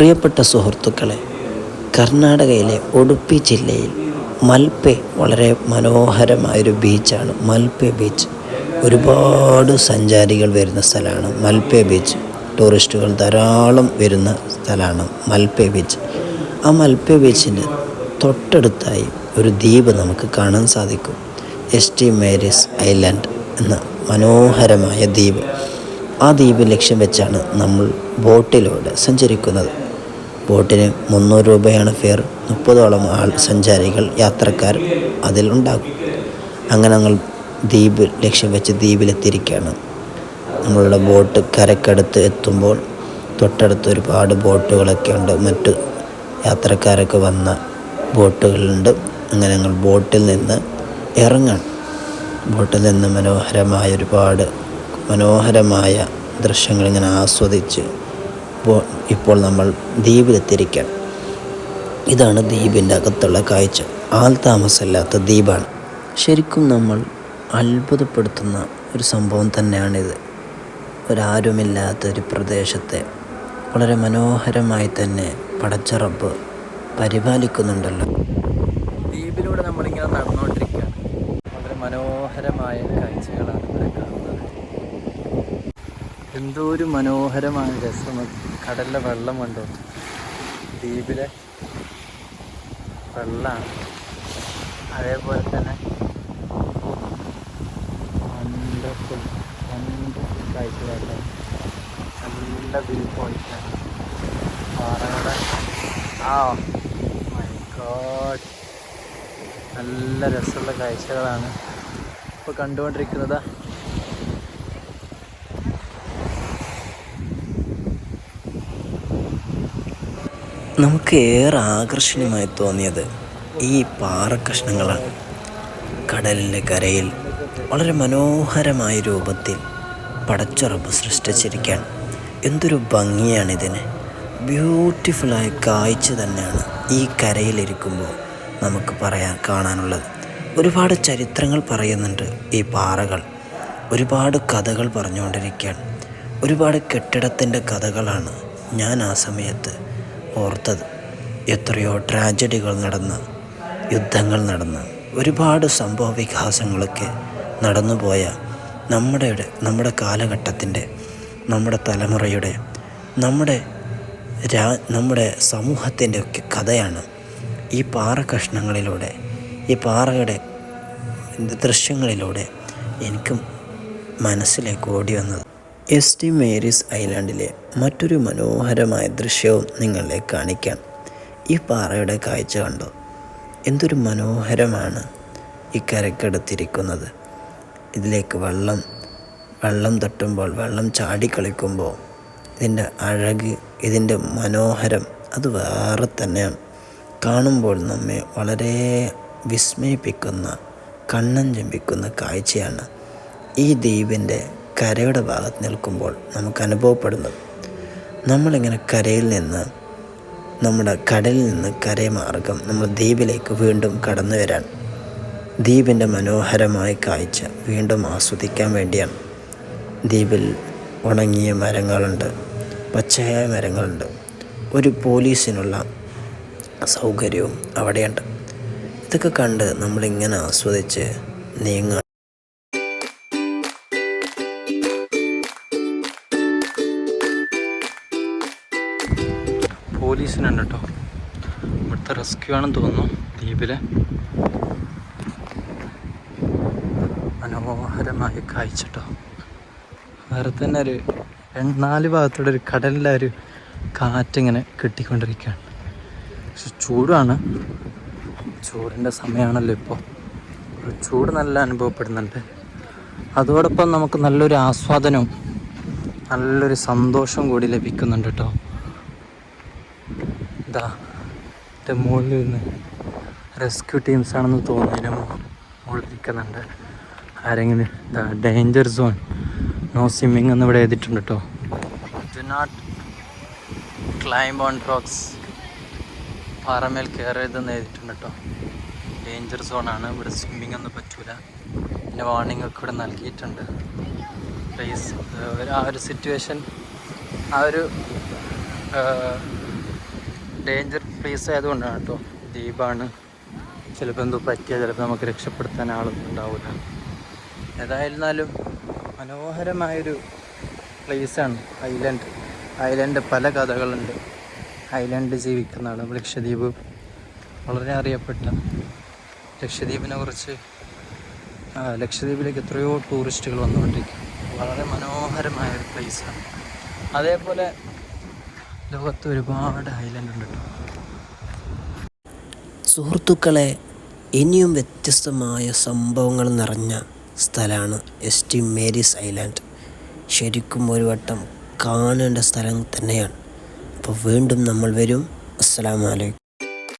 പ്രിയപ്പെട്ട സുഹൃത്തുക്കളെ കർണാടകയിലെ ഉടുപ്പി ജില്ലയിൽ മൽപ്പെ വളരെ മനോഹരമായൊരു ബീച്ചാണ്. മൽപ്പെ ബീച്ച്. ഒരുപാട് സഞ്ചാരികൾ വരുന്ന സ്ഥലമാണ് മൽപ്പെ ബീച്ച്. ടൂറിസ്റ്റുകൾ ധാരാളം വരുന്ന സ്ഥലമാണ് മൽപ്പെ ബീച്ച്. ആ മൽപ്പെ ബീച്ചിന്റെ തൊട്ടടുത്തായി ഒരു ദ്വീപ് നമുക്ക് കാണാൻ സാധിക്കും. എസ് ടി മേരീസ് ഐലൻഡ് എന്ന മനോഹരമായ ദ്വീപ്. ആ ദ്വീപ് ലക്ഷ്യം വെച്ചാണ് നമ്മൾ ബോട്ടിലൂടെ സഞ്ചരിക്കുന്നത്. ബോട്ടിന് മുന്നൂറ് രൂപയാണ് ഫെയർ. മുപ്പതോളം ആൾ സഞ്ചാരികൾ യാത്രക്കാർ അതിൽ ഉണ്ടാകും. അങ്ങനെ ഞങ്ങൾ ദ്വീപ് ലക്ഷ്യം വെച്ച് ദ്വീപിലെത്തിയിരിക്കുകയാണ്. നമ്മളുടെ ബോട്ട് കരക്കടുത്ത് എത്തുമ്പോൾ തൊട്ടടുത്ത് ഒരുപാട് ബോട്ടുകളൊക്കെ ഉണ്ട്. മറ്റു യാത്രക്കാരൊക്കെ വന്ന ബോട്ടുകളുണ്ട്. അങ്ങനെ ഞങ്ങൾ ബോട്ടിൽ നിന്ന് ഇറങ്ങാൻ ബോട്ടിൽ നിന്ന് മനോഹരമായ ഒരുപാട് മനോഹരമായ ദൃശ്യങ്ങൾ ഇങ്ങനെ ആസ്വദിച്ച് ഇപ്പോൾ ഇപ്പോൾ നമ്മൾ ദ്വീപിലെത്തിയിരിക്കുകയാണ് ഇതാണ് ദ്വീപിന്റെ അകത്തുള്ള കാഴ്ച. ആൾ താമസമില്ലാത്ത ദ്വീപാണ്. ശരിക്കും നമ്മൾ അത്ഭുതപ്പെടുത്തുന്ന ഒരു സംഭവം തന്നെയാണിത്. ഒരാരുമില്ലാത്ത ഒരു പ്രദേശത്തെ വളരെ മനോഹരമായി തന്നെ പടച്ചറപ്പ് പരിപാലിക്കുന്നുണ്ടല്ലോ. ദ്വീപിലൂടെ നമ്മളിങ്ങനെ നടന്നുകൊണ്ടിരിക്കുകയാണ്. വളരെ മനോഹരമായ കാഴ്ചകളാണ് ഇവിടെ കാണുന്നത് എന്തോ ഒരു മനോഹരമായ രസം. കടലിലെ വെള്ളം കണ്ടോ? ദ്വീപിലെ വെള്ളമാണ് അതേപോലെ തന്നെ വണ്ടർഫുൾ വണ്ടർഫുൾ കാഴ്ചകളാണ് നല്ല വ്യൂ പോയിട്ടാണ് പാറയുടെ ആ മൈ ഗോഡ് നല്ല രസമുള്ള കാഴ്ചകളാണ്. ഇപ്പോൾ കണ്ടുകൊണ്ടിരിക്കുന്നത് നമുക്ക് ഏറെ ആകർഷണീയമായി തോന്നിയത് ഈ പാറക്കഷ്ണങ്ങളാണ്. കടലിന്റെ കരയിൽ വളരെ മനോഹരമായ രൂപത്തിൽ പടച്ചുറപ്പ് സൃഷ്ടിച്ചിരിക്കാൻ എന്തൊരു ഭംഗിയാണിതിന്. ബ്യൂട്ടിഫുള്ളായ കാഴ്ച തന്നെയാണ് ഈ കരയിലിരിക്കുമ്പോൾ നമുക്ക് പറയാൻ കാണാനുള്ളത്. ഒരുപാട് ചരിത്രങ്ങൾ പറയുന്നുണ്ട് ഈ പാറകൾ. ഒരുപാട് കഥകൾ പറഞ്ഞുകൊണ്ടിരിക്കുകയാണ്. ഒരുപാട് കെട്ടിടത്തിന്റെ കഥകളാണ് ഞാൻ ആ സമയത്ത് ഓർത്തത്. എത്രയോ ട്രാജഡികൾ നടന്ന് യുദ്ധങ്ങൾ നടന്ന് ഒരുപാട് സംഭവ വികാസങ്ങളൊക്കെ നടന്നുപോയ നമ്മുടെ നമ്മുടെ കാലഘട്ടത്തിന്റെ നമ്മുടെ തലമുറയുടെ നമ്മുടെ രാ നമ്മുടെ സമൂഹത്തിന്റെ ഒക്കെ കഥയാണ് ഈ പാറ കഷ്ണങ്ങളിലൂടെ ഈ പാറയുടെ ദൃശ്യങ്ങളിലൂടെ എനിക്കും മനസ്സിലേക്ക് ഓടി വന്നത്. എസ് ടി മേരീസ് ഐലാൻഡിലെ മറ്റൊരു മനോഹരമായ ദൃശ്യവും നിങ്ങളെ കാണിക്കാം. ഈ പാറയുടെ കാഴ്ച കണ്ടോ? എന്തൊരു മനോഹരമാണ് ഈ കരക്കടുത്തിരിക്കുന്നത്. ഇതിലേക്ക് വെള്ളം വെള്ളം തട്ടുമ്പോൾ വെള്ളം ചാടിക്കളിക്കുമ്പോൾ ഇതിന്റെ അഴക് ഇതിന്റെ മനോഹരം അത് വേറെ തന്നെയാണ്. കാണുമ്പോൾ നമ്മെ വളരെ വിസ്മയിപ്പിക്കുന്ന കണ്ണൻ ചമ്പിക്കുന്ന കാഴ്ചയാണ് ഈ ദ്വീപിന്റെ കരയുടെ ഭാഗത്ത് നിൽക്കുമ്പോൾ നമുക്ക് അനുഭവപ്പെടുന്നത് നമ്മളിങ്ങനെ കരയിൽ നിന്ന് നമ്മുടെ കടലിൽ നിന്ന് കരമാർഗം നമ്മൾ ദ്വീപിലേക്ക് വീണ്ടും കടന്നു വരാൻ ദ്വീപിന്റെ മനോഹരമായ കാഴ്ച വീണ്ടും ആസ്വദിക്കാൻ വേണ്ടിയാണ്. ദ്വീപിൽ ഉണങ്ങിയ മരങ്ങളുണ്ട് പച്ചയായ മരങ്ങളുണ്ട് ഒരു പോലീസിനുള്ള സൗകര്യവും അവിടെയുണ്ട്. ഇതൊക്കെ കണ്ട് നമ്മളിങ്ങനെ ആസ്വദിച്ച് നീങ്ങുക പോലീസിനുണ്ട് കേട്ടോ. ഇവിടുത്തെ റെസ്ക്യൂ ആണെന്ന് തോന്നുന്നു ദ്വീപിലെ. മനോഹരമായ കാഴ്ച കേട്ടോ. വേറെ തന്നെ ഒരു നാല് ഭാഗത്തൂടെ ഒരു കടലിലെ ഒരു കാറ്റിങ്ങനെ കിട്ടിക്കൊണ്ടിരിക്കുകയാണ്. പക്ഷെ ചൂടാണ്. ചൂടിന്റെ സമയമാണല്ലോ ഇപ്പോൾ. ഒരു ചൂട് നല്ല അനുഭവപ്പെടുന്നുണ്ട്. അതോടൊപ്പം നമുക്ക് നല്ലൊരു ആസ്വാദനവും നല്ലൊരു സന്തോഷവും കൂടി ലഭിക്കുന്നുണ്ട് കേട്ടോ. ഇതാ എന്റെ മുകളിൽ നിന്ന് റെസ്ക്യൂ ടീംസ് ആണെന്ന് തോന്നുന്നതിന് മുകളിൽ നിൽക്കുന്നുണ്ട്. ആരെങ്കിലും ഇതാ ഡേഞ്ചർ സോൺ നോ സ്വിമ്മിങ് എന്ന് ഇവിടെ എഴുതിയിട്ടുണ്ട് കേട്ടോ do not climb on rocks പാറമേൽ കയറരുതെന്ന് എഴുതിയിട്ടുണ്ട് കേട്ടോ ഡേഞ്ചർ സോണാണ് ഇവിടെ സ്വിമ്മിങ് ഒന്നും പറ്റൂല. പിന്നെ വാർണിംഗ് ഒക്കെ ഇവിടെ നൽകിയിട്ടുണ്ട്. പ്ലീസ് ആ ഒരു സിറ്റുവേഷൻ ആ ഒരു ഡേഞ്ചർ പ്ലേസ് ആയതുകൊണ്ടാണ് കേട്ടോ. ദ്വീപാണ്. ചിലപ്പോൾ എന്തോ പറ്റിയാൽ ചിലപ്പോൾ നമുക്ക് രക്ഷപ്പെടുത്താൻ ആളൊന്നും ഉണ്ടാവില്ല ഏതായിരുന്നാലും മനോഹരമായൊരു പ്ലേസാണ് ഐലൻഡ്. ഐലൻഡ് പല കഥകളുണ്ട്. ഐലൻഡ് ജീവിക്കുന്ന ആൾ ലക്ഷദ്വീപ്. വളരെ അറിയപ്പെട്ട ലക്ഷദ്വീപിനെ കുറിച്ച് ലക്ഷദ്വീപിലേക്ക് എത്രയോ ടൂറിസ്റ്റുകൾ വന്നുകൊണ്ടിരിക്കും വളരെ മനോഹരമായ ഒരു പ്ലേസാണ് അതേപോലെ ലോകത്ത് ഒരുപാട് ഐലൻഡ് ഉണ്ട് സുഹൃത്തുക്കളെ ഇനിയും വ്യത്യസ്തമായ സംഭവങ്ങൾ നിറഞ്ഞ സ്ഥലമാണ് എസ് ടി മേരീസ് ഐലാൻഡ്. ശരിക്കും ഒരു വട്ടം കാണേണ്ട സ്ഥലം തന്നെയാണ്. അപ്പോൾ വീണ്ടും നമ്മൾ വരും. അസ്സലാമു അലൈക്കും.